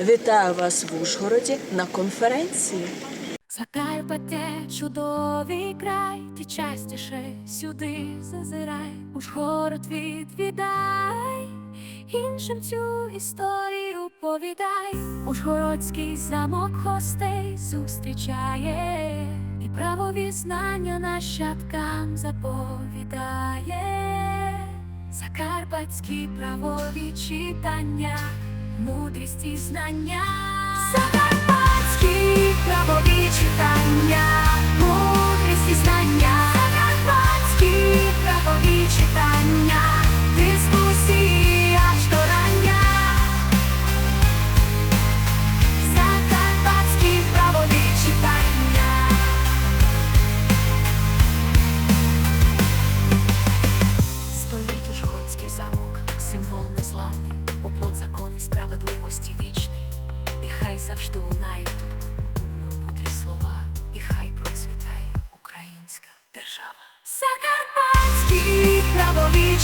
Вітаю вас в Ужгороді на конференції. Закарпаття чудовий край, ти частіше сюди зазирай, Ужгород відвідай, іншим цю історію повідай. Ужгородський замок гостей зустрічає, і правові знання нащадкам заповідає. Закарпатські правові читання, мудрість і знання. Закарпатські правові читання, мудрість і знання. Закарпатські правові читання, дискусії аж до рання. Закарпатські правові читання. Стоїть Ужгородський замок, символ незламний, оплот закон справедливості вічний. І хай завжди лунають мудрі слова, і хай процвітає українська держава. Закарпатські правові